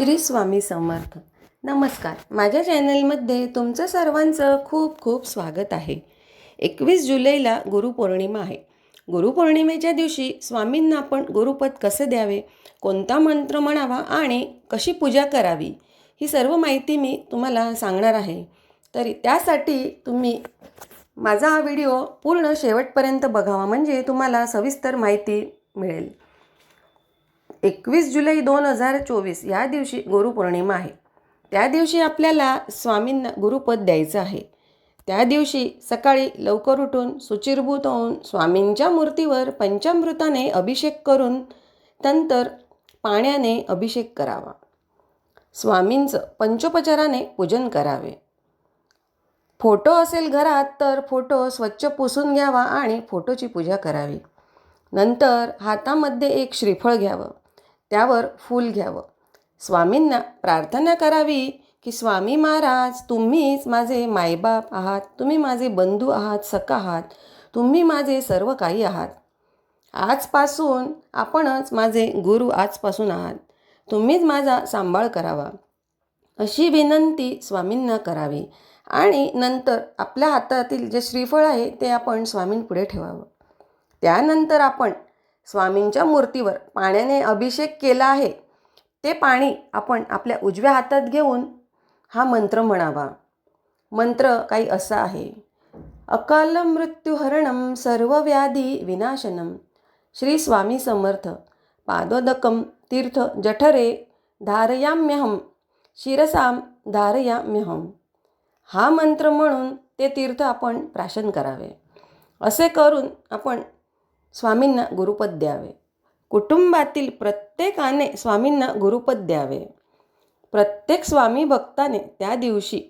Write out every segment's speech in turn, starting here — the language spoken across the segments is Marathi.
श्री स्वामी समर्थ. नमस्कार. माझ्या चॅनलमध्ये तुमचं सर्वांचं खूप खूप स्वागत आहे. एकवीस जुलैला गुरुपौर्णिमा आहे. गुरुपौर्णिमेच्या दिवशी स्वामींना आपण गुरुपद कसे द्यावे कोणता मंत्र म्हणावा आणि कशी पूजा करावी ही सर्व माहिती मी तुम्हाला सांगणार आहे. तरी त्यासाठी तुम्ही माझा हा व्हिडिओ पूर्ण शेवटपर्यंत बघावा. म्हणजे तुम्हाला सविस्तर माहिती मिळेल. एकवीस जुलै दोन हजार चोवीस या दिवशी गुरुपौर्णिमा आहे. त्या दिवशी आपल्याला स्वामींना गुरुपद द्यायचं आहे. त्या दिवशी सकाळी लवकर उठून सुचिरभूत होऊन स्वामींच्या मूर्तीवर पंचामृताने अभिषेक करून नंतर पाण्याने अभिषेक करावा. स्वामींचं पंचोपचाराने पूजन करावे. फोटो असेल घरात तर फोटो स्वच्छ पुसून घ्यावा आणि फोटोची पूजा करावी. नंतर हातामध्ये एक श्रीफळ घ्यावं. त्यावर फूल घ्यावं. स्वामींना प्रार्थना करावी की स्वामी महाराज तुम्हीच माझे मायबाप आहात तुम्ही माझे बंधू आहात सखा आहात तुम्ही माझे सर्व काही आहात. आजपासून आपणच माझे गुरु आजपासून आहात. तुम्हीच माझा सांभाळ करावा. अशी विनंती स्वामींना करावी आणि नंतर आपल्या हातातील जे श्रीफळ आहे ते आपण स्वामींपुढे ठेवावं. त्यानंतर आपण स्वामींच्या मूर्तीवर पाण्याने अभिषेक केला आहे. ते पाणी आपण आपल्या उजव्या हातात घेऊन हा मंत्र म्हणावा. मंत्र काही असा आहे. अकाल मृत्युहरणम सर्व व्याधी विनाशनम श्री स्वामी समर्थ. पादोदकम तीर्थ जठरे धारयाम्यहम शिरसाम धारयाम्यहम हा मंत्र म्हणून ते तीर्थ आपण प्राशन करावे. असे करून आपण स्वामींना गुरुपद द्यावे. कुटुंबातील प्रत्येकाने स्वामींना गुरुपद द्यावे. प्रत्येक स्वामी भक्ताने त्या दिवशी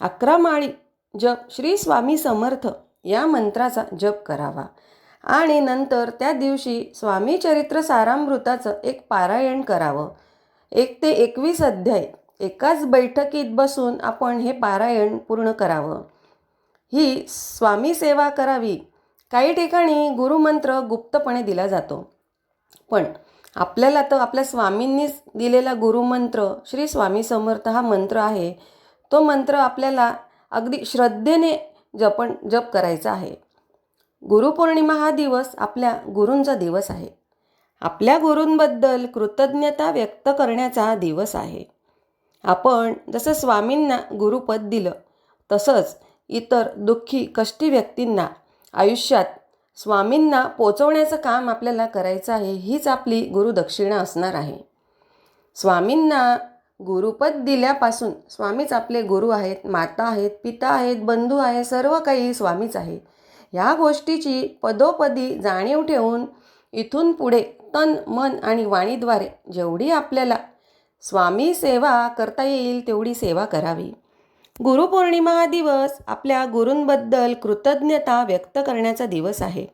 अकरा माळी जप श्री स्वामी समर्थ या मंत्राचा जप करावा. आणि नंतर त्या दिवशी स्वामी चरित्र सारामृताचं एक पारायण करावं. एक ते एकवीस अध्याय एकाच बैठकीत बसून आपण हे पारायण पूर्ण करावं. ही स्वामी सेवा करावी. काही ठिकाणी गुरुमंत्र गुप्तपणे दिला जातो. पण आपल्याला तर आपल्या स्वामींनीच दिलेला गुरुमंत्र श्री स्वामी समर्थ हा मंत्र आहे. तो मंत्र आपल्याला अगदी श्रद्धेने जपण जप करायचा आहे. गुरुपौर्णिमा हा दिवस आपल्या गुरूंचा दिवस आहे. आपल्या गुरूंबद्दल कृतज्ञता व्यक्त करण्याचा हा दिवस आहे. आपण जसं स्वामींना गुरुपद दिलं तसंच इतर दुःखी कष्टी व्यक्तींना आयुष्यात स्वामींना पोचवण्याचं काम आपल्याला करायचं आहे हीच आपली गुरुदक्षिणा असणार आहे. स्वामींना गुरुपद दिल्यापासून स्वामीच आपले गुरु आहेत माता आहेत पिता आहेत बंधू आहेत सर्व काही स्वामीच आहे. ह्या गोष्टीची पदोपदी जाणीव ठेवून इथून पुढे तन मन आणि वाणीद्वारे जेवढी आपल्याला स्वामी सेवा करता येईल तेवढी सेवा करावी. गुरुपौर्णिमा हा दिवस आपल्या गुरूंबद्दल कृतज्ञता व्यक्त करण्याचा दिवस आहे.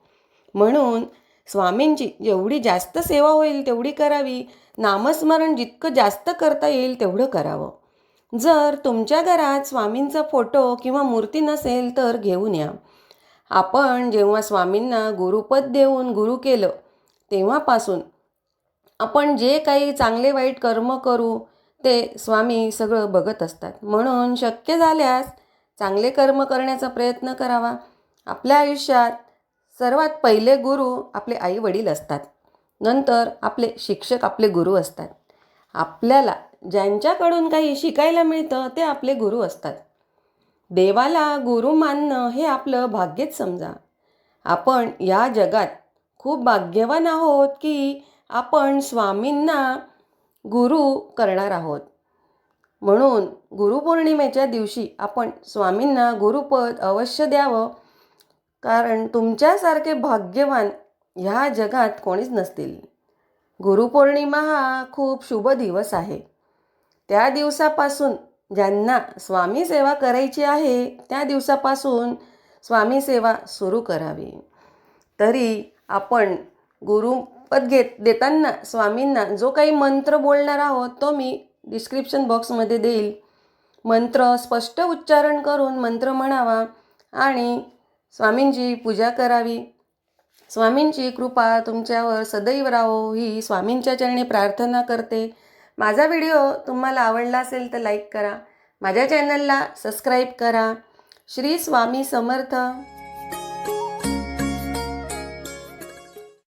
म्हणून स्वामींची जेवढी जास्त सेवा होईल तेवढी करावी नामस्मरण जितकं जास्त करता येईल तेवढं करावं. जर तुमच्या घरात स्वामींचा फोटो किंवा मूर्ती नसेल तर घेऊन या. आपण जेव्हा स्वामींना गुरुपद देऊन गुरु केलं तेव्हापासून आपण जे काही चांगले वाईट कर्म करू ते स्वामी सगळं बघत असतात. म्हणून शक्य झाल्यास चांगले कर्म करण्याचा प्रयत्न करावा. आपल्या आयुष्यात सर्वात पहिले गुरु आपले आई वडील असतात. नंतर आपले शिक्षक आपले गुरु असतात. आपल्याला ज्यांच्याकडून काही शिकायला मिळतं ते आपले गुरु असतात. देवाला गुरु मानणं हे आपलं भाग्यच समजा. आपण या जगात खूप भाग्यवान आहोत की आपण स्वामींना गुरु करणार आहोत. म्हणून गुरुपौर्णिमेच्या दिवशी आपण स्वामींना गुरुपद अवश्य द्यावं. कारण तुमच्यासारखे भाग्यवान ह्या जगात कोणीच नसतील. गुरुपौर्णिमा हा खूप शुभ दिवस आहे. त्या दिवसापासून ज्यांना स्वामी सेवा करायची आहे त्या दिवसापासून स्वामी सेवा सुरू करावी. तरी आपण गुरु शपथ घेत देताना स्वामींना जो काही मंत्र बोलणार आहोत तो मी डिस्क्रिप्शन बॉक्समध्ये देईल. मंत्र स्पष्ट उच्चारण करून मंत्र म्हणावा आणि स्वामींची पूजा करावी. स्वामींची कृपा तुमच्यावर सदैव राहो ही स्वामींच्या चरणी प्रार्थना करते. माझा व्हिडिओ तुम्हाला आवडला असेल तर लाईक करा. माझ्या चॅनलला सबस्क्राईब करा. श्री स्वामी समर्थ.